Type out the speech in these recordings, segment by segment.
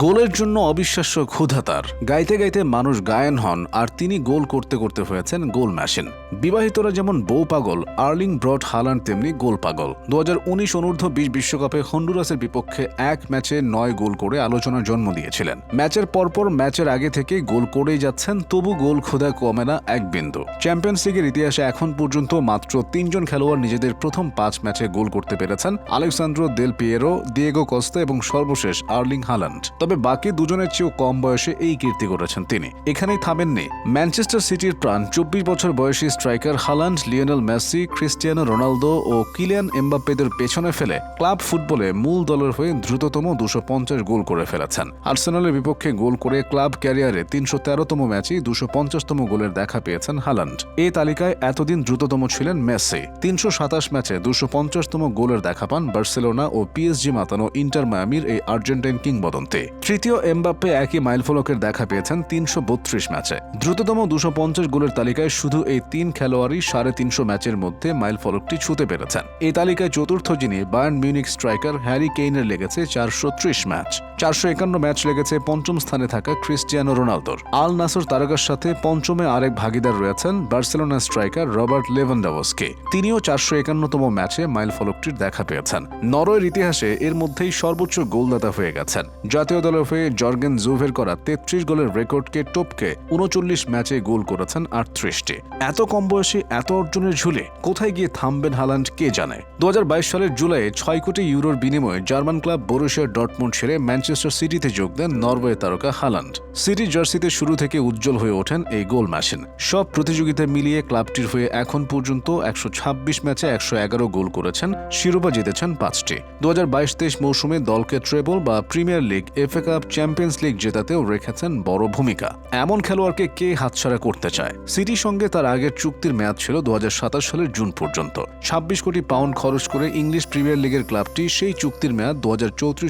গোলের জন্য অবিশ্বাস্য ক্ষুধা তার। গাইতে গাইতে মানুষ গায়ন হন, আর তিনি গোল করতে করতে হয়েছেন গোল মেশিন বিবাহিতরা যেমন বউ পাগল, আর্লিং, ব্রড হালান্ড তেমনি গোল পাগল। দু হাজার উনিশ অনূর্ধ্ব বিশ বিশ্বকাপে হন্ডুরাসের বিপক্ষে এক ম্যাচে নয় গোল করে আলোচনার জন্ম দিয়েছিলেন। ম্যাচের পরপর ম্যাচের আগে থেকে গোল করেই যাচ্ছেন, তবু গোল ক্ষুধা কমে না এক বিন্দু। চ্যাম্পিয়ন্স লিগের ইতিহাসে এখন পর্যন্ত মাত্র তিনজন খেলোয়াড় নিজেদের প্রথম পাঁচ ম্যাচে গোল করতে পেরেছেন, Alessandro Del Piero, Diego Costa এবং সর্বশেষ আর্লিং হালান্ড। তবে বাকি দুজনের চেয়েও কম বয়সে এই কীর্তি করেছেন তিনি। এখানেই থামেননি। ম্যানচেস্টার সিটির প্রাণ, চব্বিশ বছর বয়সী striker Haaland, Lionel Messi, Cristiano Ronaldo ও কিলিয়ান এমবাপ্পেদের পেছনে ফেলে ক্লাব ফুটবলে মূল দলের হয়ে দ্রুততম দুশো পঞ্চাশ গোল করে ফেলেছেন। আর্সেনালের বিপক্ষে গোল করে ক্লাব ক্যারিয়ারে তিনশো তেরোতম ম্যাচে দুশো পঞ্চাশতম গোলের দেখা পেয়েছেন হালান্ড। এই তালিকায় এতদিন দ্রুততম ছিলেন মেসি। তিনশো সাতাশ ম্যাচে দুশো পঞ্চাশতম গোলের দেখা পান বার্সেলোনা ও পিএসজি মাতানো ইন্টার মায়ামির এই আর্জেন্টাইন কিংবদন্তি। তৃতীয় এমবাপ্পে একই মাইলফলকের দেখা পেয়েছেন তিনশো বত্রিশ ম্যাচে। দ্রুততম দুশো পঞ্চাশ গোলের তালিকায় শুধু এই তিন খেলোয়াড়ই সাড়ে তিনশো ম্যাচের মধ্যে মাইলফলকটি ছুতে পেরেছেন। এই তালিকায় চতুর্থ যিনি, বায়ার্ন মিউনিক স্ট্রাইকার হ্যারি কেইনের লেগেছে চারশো ত্রিশ ম্যাচ। চারশো একান্ন ম্যাচ লেগেছে পঞ্চম স্থানে থাকা ক্রিস্টিয়ানো রোনালদোর। আল নাসর তারকার সাথে পঞ্চমে আরেক ভাগিদার রয়েছেন বার্সেলোনা স্ট্রাইকার রবার্ট লেভানডাভসকে। তিনিও চারশো একান্নতম ম্যাচে মাইল ফলকটির দেখা পেয়েছেন। নরওয়ের ইতিহাসে এর মধ্যেই সর্বোচ্চ গোলদাতা হয়ে গেছেন। জাতীয় দলের জর্গেন জুভের করা তেত্রিশ গোলের রেকর্ডকে টপকে উনচল্লিশ ম্যাচে গোল করেছেন আটত্রিশটি। এত কম বয়সে, এত অর্জনের ঝুলে কোথায় গিয়ে থামবেন হালান্ড কে জানে? দু হাজার বাইশ সালের জুলাইয়ে ছয় কোটি ইউরোর বিনিময়ে জার্মান ক্লাব বরুশিয়া ডটমুন্ড ছেড়ে ম্যানচেস্টার সিটিতে যোগ দেন নরওয়ে তারকা হালান্ড। সিটি জার্সিতে শুরু থেকে উজ্জ্বল হয়ে ওঠেন এই গোল মেশিন। সব প্রতিযোগিতা মিলিয়ে ক্লাবটির হয়ে এখন পর্যন্ত একশো ছাব্বিশ ম্যাচে একশো এগারো গোল করেছেন, শিরোপা জিতেছেন পাঁচটি। দু হাজার বাইশ তেইশ মৌসুমে দলকে ট্রেবল বা Premier League FA Cup Champions League জেতাতেও রেখেছেন বড় ভূমিকা। এমন খেলোয়াড়কে কে হাতছাড়া করতে চায়? সিটির সঙ্গে তার আগের চুক্তির মেয়াদ ছিল দু সালের জুন পর্যন্ত। ছাব্বিশ কোটি পাউন্ড খরচ করে ইংলিশ প্রিমিয়ার লিগের ক্লাবটি সেই চুক্তির মেয়াদ দু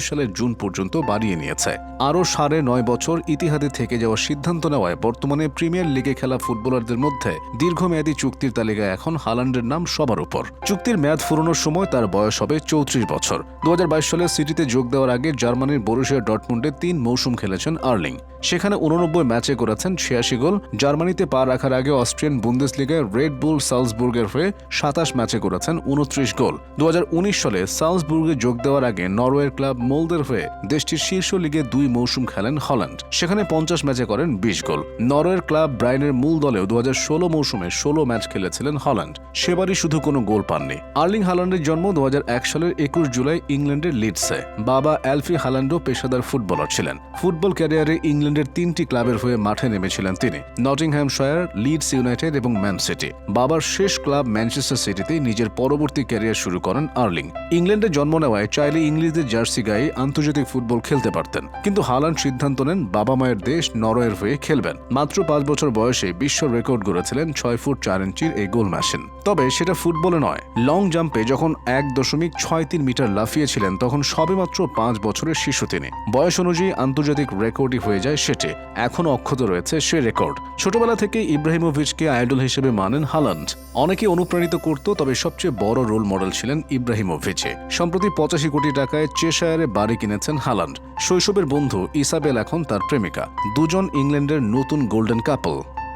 সালের জুন পর্যন্ত বাড়িয়ে নিয়েছে। আরও সাড়ে নয় বছর ইতিহাদে থেকে যাওয়ার সিদ্ধান্ত নেওয়ায় বর্তমানে প্রিমিয়ার লিগে খেলা ফুটবলারদের মধ্যে দীর্ঘমেয়াদী চুক্তির তালিকায় এখন হালান্ডের নাম সবার উপর। চুক্তির মেয়াদ ফুরোনোর সময় তার বয়স হবে চৌত্রিশ বছর। দুই হাজার বাইশ সালে সিটিতে যোগ দেওয়ার আগে জার্মানির বরুশিয়া ডটমুন্ডে তিন মৌসুম খেলেছেন আর্লিং। সেখানে উননব্বই ম্যাচে করেছেন ছিয়াশি গোল। জার্মানিতে পা রাখার আগে অস্ট্রিয়ান বুন্দেসলিগায় রেড বুল সালসবুর্গের হয়ে সাতাশ ম্যাচে করেছেন উনত্রিশ গোল। দু সালে সালসবুর্গে যোগ দেওয়ার আগে নরওয়ের ক্লাব মোলদের হয়ে দেশটির শীর্ষ লিগে দুই মৌসুম খেলেন হল্যান্ড। সেখানে পঞ্চাশ ম্যাচে করেন বিশ গোল। নরওয়ের ক্লাব ব্রাইনের মূল দলেও দু হাজার ষোলো মৌসুমে ষোলো ম্যাচ খেলেছিলেন হল্যান্ড। সেবারই শুধু কোনো গোল পাননি। আর্লিং হালান্ডের জন্ম দু হাজার এক সালের একুশ জুলাই ইংল্যান্ডের লিডসে। বাবা অ্যালফি হালান্ডও পেশাদার ফুটবলার ছিলেন। ফুটবল ক্যারিয়ারে ইংল্যান্ডের তিনটি ক্লাবের হয়ে মাঠে নেমেছিলেন তিনি। নটিংহ্যামশায়ার, লিডস ইউনাইটেড এবং ম্যান সিটি। বাবার শেষ ক্লাব ম্যানচেস্টার সিটিতেই নিজের পরবর্তী ক্যারিয়ার শুরু করেন আর্লিং। ইংল্যান্ডে জন্ম নেওয়ায় চাইলে ইংলিশদের জার্সি গায়ে আন্তর্জাতিক ফুটবল খেলতে পারতেন। কিন্তু হালান সিদ্ধান্ত নেন বাবা মায়ের দেশ নরওয়ের হয়ে খেলবেন। মাত্র পাঁচ বছর বয়সে বিশ্ব রেকর্ড গড়েছিলেন ছয় ফুট চার ইঞ্চির এই গোল মেশিন। তবে সেটা ফুটবলে নয়, লং জাম্পে যখন এক দশমিক ছয় তিন মিটার লাফিয়েছিলেন, তখন সবেমাত্র পাঁচ বছরের শিশু তিনি। বয়স অনুযায়ী আন্তর্জাতিক রেকর্ডই হয়ে যায় সেটি এখনও অক্ষত রয়েছে সে রেকর্ড। ছোটবেলা থেকে ইব্রাহিমোভিচকে আইডল হিসেবে মানেন হালান্ড। অনেকে অনুপ্রাণিত করত, তবে সবচেয়ে বড় রোল মডেল ছিলেন ইব্রাহিমোভিচে। সম্প্রতি পঁচাশি কোটি টাকায় চেশায়ারে বাড়ি কিনেছেন হালান্ড। শৈশবের বন্ধু ইসাবেল এখন তার প্রেমিকা। দুজন ইংল্যান্ডের নতুন গোল্ডেন কাপল।